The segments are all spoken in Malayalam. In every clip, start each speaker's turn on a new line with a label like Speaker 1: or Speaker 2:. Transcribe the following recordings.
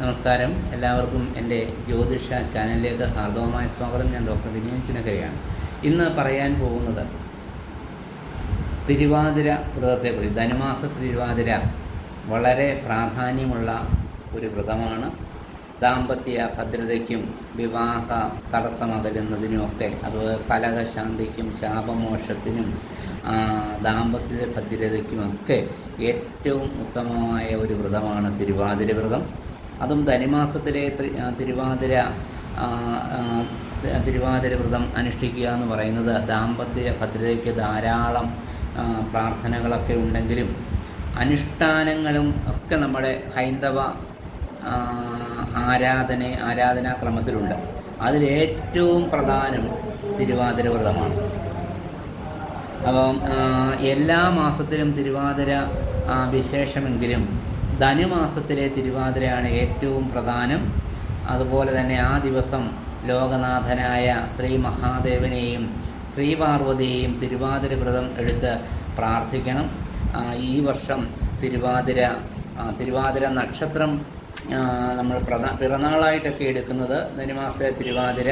Speaker 1: നമസ്കാരം. എല്ലാവർക്കും എന്റെ ജ്യോതിഷ ചാനലിലേക്ക് ഹാർദവമായ സ്വാഗതം. ഞാൻ ഡോക്ടർ വിനയൻ ചുനക്കരയാണ് ഇന്ന് പറയാൻ പോകുന്നത് തിരുവാതിര വ്രതത്തെക്കുറിച്ച്. ധനുമാസ തിരുവാതിര വളരെ പ്രാധാന്യമുള്ള ഒരു വ്രതമാണ്. ദാമ്പത്യ ഭദ്രതയ്ക്കും വിവാഹ തടസ്സമകലുന്നതിനുമൊക്കെ അതുപോലെ കലഹശാന്തിക്കും ശാപമോക്ഷത്തിനും ദാമ്പത്യ ഭദ്രതയ്ക്കുമൊക്കെ ഏറ്റവും ഉത്തമമായ ഒരു വ്രതമാണ് തിരുവാതിര വ്രതം. അതും ധനുമാസത്തിലെ തിരുവാതിര തിരുവാതിര വ്രതം അനുഷ്ഠിക്കുക എന്ന് പറയുന്നത് ദാമ്പത്യ ഭദ്രതയ്ക്ക് ധാരാളം പ്രാർത്ഥനകളൊക്കെ ഉണ്ടെങ്കിലും അനുഷ്ഠാനങ്ങളും ഒക്കെ നമ്മുടെ ഹൈന്ദവ ആരാധന ആരാധനാക്രമത്തിലുണ്ട്. അതിലേറ്റവും പ്രധാനം തിരുവാതിര വ്രതമാണ്. അപ്പം എല്ലാ മാസത്തിലും തിരുവാതിര വിശേഷമെങ്കിലും ധനുമാസത്തിലെ തിരുവാതിരയാണ് ഏറ്റവും പ്രധാനം. അതുപോലെ തന്നെ ആ ദിവസം ലോകനാഥനായ ശ്രീ മഹാദേവനെയും ശ്രീ പാർവതിയെയും തിരുവാതിര വ്രതം എടുത്ത് പ്രാർത്ഥിക്കണം. ഈ വർഷം തിരുവാതിര തിരുവാതിര നക്ഷത്രം നമ്മൾ പ്രധാ പിറന്നാളായിട്ടൊക്കെ എടുക്കുന്നത് ധനുമാസ തിരുവാതിര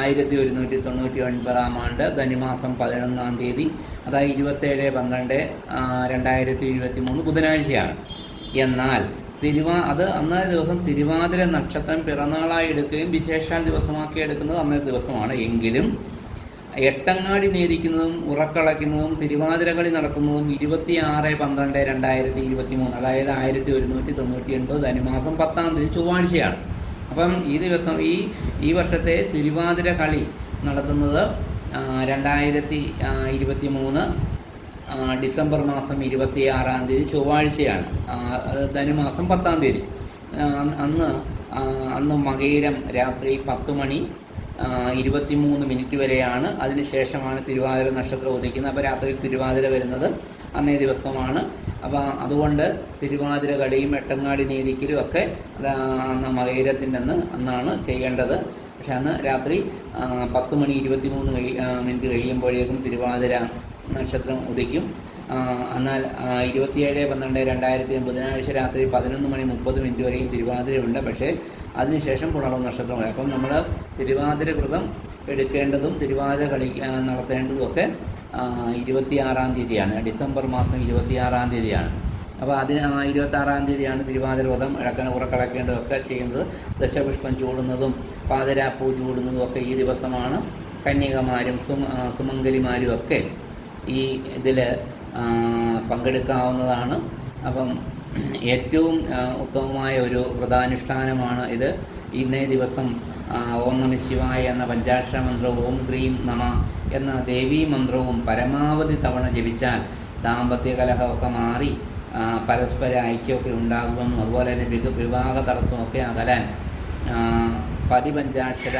Speaker 1: ആയിരത്തി ഒരുന്നൂറ്റി തൊണ്ണൂറ്റി ഒൻപതാം ആണ്ട് ധനുമാസം പതിനൊന്നാം തീയതി. അതായത് ഇരുപത്തേഴ് പന്ത്രണ്ട് രണ്ടായിരത്തി ഇരുപത്തി മൂന്ന് ബുധനാഴ്ചയാണ്. എന്നാൽ തിരുവാ അത് അന്നേ ദിവസം തിരുവാതിര നക്ഷത്രം പിറന്നാളായി എടുക്കുകയും വിശേഷാൽ ദിവസമാക്കി എടുക്കുന്നത് അന്നേ ദിവസമാണ്. എങ്കിലും എട്ടങ്ങാടി നേരിക്കുന്നതും ഉറക്കളയ്ക്കുന്നതും തിരുവാതിരകളി നടത്തുന്നതും ഇരുപത്തി ആറ് പന്ത്രണ്ട് രണ്ടായിരത്തി ഇരുപത്തി മൂന്ന് അതായത് ആയിരത്തി ഒരുന്നൂറ്റി തൊണ്ണൂറ്റി എൺപത് ധനുമാസം പത്താം തീയതി ചൊവ്വാഴ്ചയാണ്. അപ്പം ഈ ദിവസം ഈ ഈ വർഷത്തെ തിരുവാതിര കളി നടത്തുന്നത് രണ്ടായിരത്തി ഇരുപത്തി മൂന്ന് ഡിസംബർ മാസം ഇരുപത്തി ആറാം തീയതി ചൊവ്വാഴ്ചയാണ്. ധനുമാസം പത്താം തീയതി. അന്ന് അന്ന് മകയിരം രാത്രി പത്ത് മണി ആ, ഇരുപത്തിമൂന്ന് മിനിറ്റ് വരെയാണ് അതിനുശേഷമാണ് തിരുവാതിര നക്ഷത്രം ഉദിക്കുന്നത്. അപ്പോൾ രാത്രി തിരുവാതിര വരുന്നത് അന്നേ ദിവസമാണ്. അപ്പോൾ അതുകൊണ്ട് തിരുവാതിര കളിയും എട്ടങ്ങാടി നീതിക്കലും ഒക്കെ അന്ന് മകയിരത്തിന്റെ അന്ന് അന്നാണ് ചെയ്യേണ്ടത്. പക്ഷെ അന്ന് രാത്രി പത്ത് മണി ഇരുപത്തിമൂന്ന് കഴി ആ, മിനിറ്റ് കഴിയുമ്പോഴേക്കും തിരുവാതിര നക്ഷത്രം ഉദിക്കും. എന്നാൽ ഇരുപത്തിയേഴ് പന്ത്രണ്ട് രണ്ടായിരത്തി ബുധനാഴ്ച രാത്രി പതിനൊന്ന് മണി മുപ്പത് മിനിറ്റ് വരെയും തിരുവാതിരയുണ്ട്. പക്ഷേ അതിനുശേഷം പുണർവ് നക്ഷത്രമായി അപ്പം നമ്മൾ തിരുവാതിര വ്രതം എടുക്കേണ്ടതും തിരുവാതിര കളി നടത്തേണ്ടതും ഒക്കെ ഇരുപത്തിയാറാം തീയതിയാണ്. ഡിസംബർ മാസം ഇരുപത്തിയാറാം തീയതിയാണ്. അപ്പോൾ അതിന് ഇരുപത്താറാം തീയതിയാണ് തിരുവാതിര വ്രതം ഇളക്കണ ഉറക്കിളക്കേണ്ടതൊക്കെ ചെയ്യുന്നത്. ദശപുഷ്പം ചൂടുന്നതും പാതിരാപ്പൂ ചൂടുന്നതും ഒക്കെ ഈ ദിവസമാണ്. കന്യകമാരും സുമ സുമംഗലിമാരും ഒക്കെ ഈ ഇതിൽ പങ്കെടുക്കാവുന്നതാണ്. അപ്പം ഏറ്റവും ഉത്തമമായ ഒരു വ്രതാനുഷ്ഠാനമാണ് ഇത്. ഇന്നേ ദിവസം ഓം നമ ശിവായ എന്ന പഞ്ചാക്ഷര മന്ത്രവും ഓം ഗ്രീം നമ എന്ന ദേവീ മന്ത്രവും പരമാവധി തവണ ജപിച്ചാൽ ദാമ്പത്യ കലഹമൊക്കെ മാറി പരസ്പര ഐക്യമൊക്കെ ഉണ്ടാകുമെന്നും അതുപോലെ തന്നെ വിവാഹ തടസ്സമൊക്കെ അകലാൻ പതിപഞ്ചാക്ഷര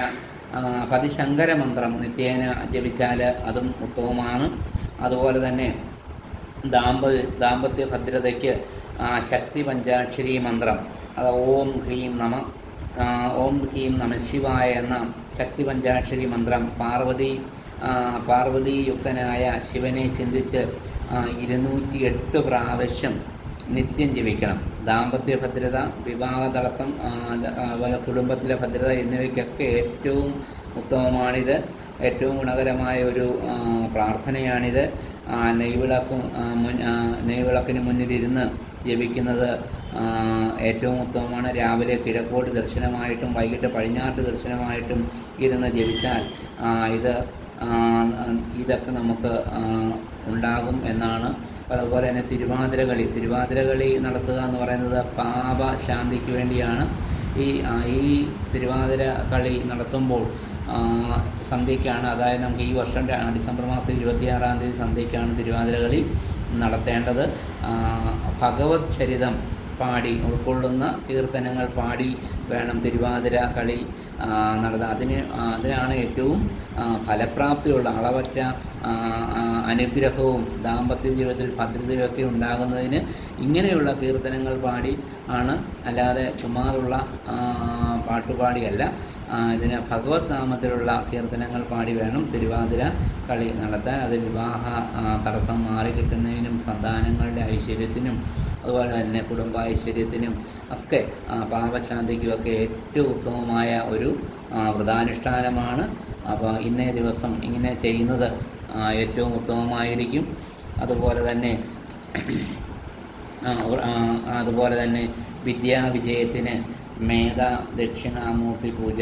Speaker 1: പതിശങ്കര മന്ത്രം നിത്യേന ജപിച്ചാൽ അതും ഉത്തമമാണ്. അതുപോലെ തന്നെ ദാമ്പ ദാമ്പത്യ ഭദ്രതയ്ക്ക് ശക്തി പഞ്ചാക്ഷരി മന്ത്രം അത് ഓം ഹ്രീം നമ ഓം ഹ്രീം നമശിവായ എന്ന ശക്തി പഞ്ചാക്ഷരി മന്ത്രം പാർവതി പാർവതിയുക്തനായ ശിവനെ ചിന്തിച്ച് ഇരുന്നൂറ്റി എട്ട് പ്രാവശ്യം നിത്യം ജപിക്കണം. ദാമ്പത്യ ഭദ്രത വിവാഹ തടസ്സം അതുപോലെ കുടുംബത്തിലെ ഭദ്രത എന്നിവയ്ക്കൊക്കെ ഏറ്റവും ഉത്തമമാണിത്. ഏറ്റവും ഗുണകരമായ ഒരു പ്രാർത്ഥനയാണിത്. നെയ്വിളക്കും മുൻ നെയ്വിളക്കിന് മുന്നിലിരുന്ന് ജപിക്കുന്നത് ഏറ്റവും ഉത്തമമാണ്. രാവിലെ കിഴക്കോട്ട് ദർശനമായിട്ടും വൈകിട്ട് പടിഞ്ഞാട്ട് ദർശനമായിട്ടും ഇരുന്ന് ജപിച്ചാൽ ഇത് ഇതൊക്കെ നമുക്ക് ഉണ്ടാകും എന്നാണ് അതുപോലെ തന്നെ തിരുവാതിരകളി കളി തിരുവാതിര കളി നടത്തുക എന്ന് പറയുന്നത് പാപ ശാന്തിക്ക് വേണ്ടിയാണ്. ഈ ഈ തിരുവാതിര കളി നടത്തുമ്പോൾ സന്ധ്യയ്ക്കാണ് അതായത് നമുക്ക് ഈ വർഷം ഡിസംബർ മാസം ഇരുപത്തിയാറാം തീയതി സന്ധ്യയ്ക്കാണ് തിരുവാതിര കളി നടത്തേണ്ടത്. ഭഗവത് ചരിതം പാടി ഉൾക്കൊള്ളുന്ന കീർത്തനങ്ങൾ പാടി വേണം. തിരുവാതിര കളി ആ, അതിന് അതിനാണ് ഏറ്റവും ഫലപ്രാപ്തിയുള്ള അളവറ്റ അനുഗ്രഹവും ദാമ്പത്യ ജീവിതത്തിൽ ഭദ്രതയൊക്കെ ഉണ്ടാകുന്നതിന് ഇങ്ങനെയുള്ള കീർത്തനങ്ങൾ പാടി ആണ്. അല്ലാതെ ചുമ്മാതുള്ള പാട്ടുപാടിയല്ല. ഇതിന് ഭഗവത് നാമത്തിലുള്ള കീർത്തനങ്ങൾ പാടി വേണം തിരുവാതിര കളി നടത്താൻ. അത് വിവാഹ തടസ്സം മാറി കിട്ടുന്നതിനും സന്താനങ്ങളുടെ ഐശ്വര്യത്തിനും അതുപോലെ തന്നെ കുടുംബൈശ്വര്യത്തിനും ഒക്കെ പാപശാന്തിക്കുമൊക്കെ ഏറ്റവും ഉത്തമമായ ഒരു വ്രതാനുഷ്ഠാനമാണ്. അപ്പോൾ ഇന്നേ ദിവസം ഇങ്ങനെ ചെയ്യുന്നത് ഏറ്റവും ഉത്തമമായിരിക്കും. അതുപോലെ തന്നെ അതുപോലെ തന്നെ വിദ്യാവിജയത്തിന് മേധ ദക്ഷിണാമൂർത്തി പൂജ.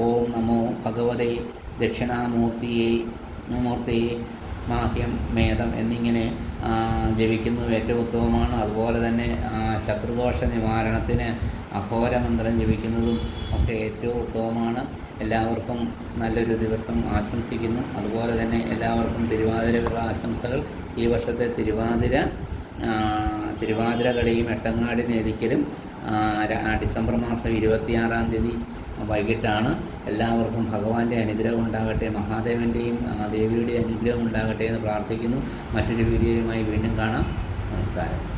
Speaker 1: ഓം നമോ ഭഗവതേ ദക്ഷിണാമൂർത്തിയെ മൂർത്തിയെ മാഹ്യം മേധം എന്നിങ്ങനെ ജപിക്കുന്നത് ഏറ്റവും ഉത്തമമാണ്. അതുപോലെ തന്നെ ശത്രുദോഷ നിവാരണത്തിന് അഘോരമന്ത്രം ജപിക്കുന്നതും ഒക്കെ ഏറ്റവും ഉത്തമമാണ്. എല്ലാവർക്കും നല്ലൊരു ദിവസം ആശംസിക്കുന്നു. അതുപോലെ തന്നെ എല്ലാവർക്കും തിരുവാതിരയുള്ള ആശംസകൾ ഈ വർഷത്തെ തിരുവാതിര തിരുവാതിര കളിയും എട്ടങ്ങാടി നേതിക്കലും ഡിസംബർ മാസം ഇരുപത്തിയാറാം തീയതി വൈകിട്ടാണ്. എല്ലാവർക്കും ഭഗവാന്റെ അനുഗ്രഹം ഉണ്ടാകട്ടെ മഹാദേവന്റെയും ദേവിയുടെയും അനുഗ്രഹം ഉണ്ടാകട്ടെ എന്ന് പ്രാർത്ഥിക്കുന്നു. മറ്റൊരു വീഡിയോയുമായി വീണ്ടും കാണാം. നമസ്കാരം.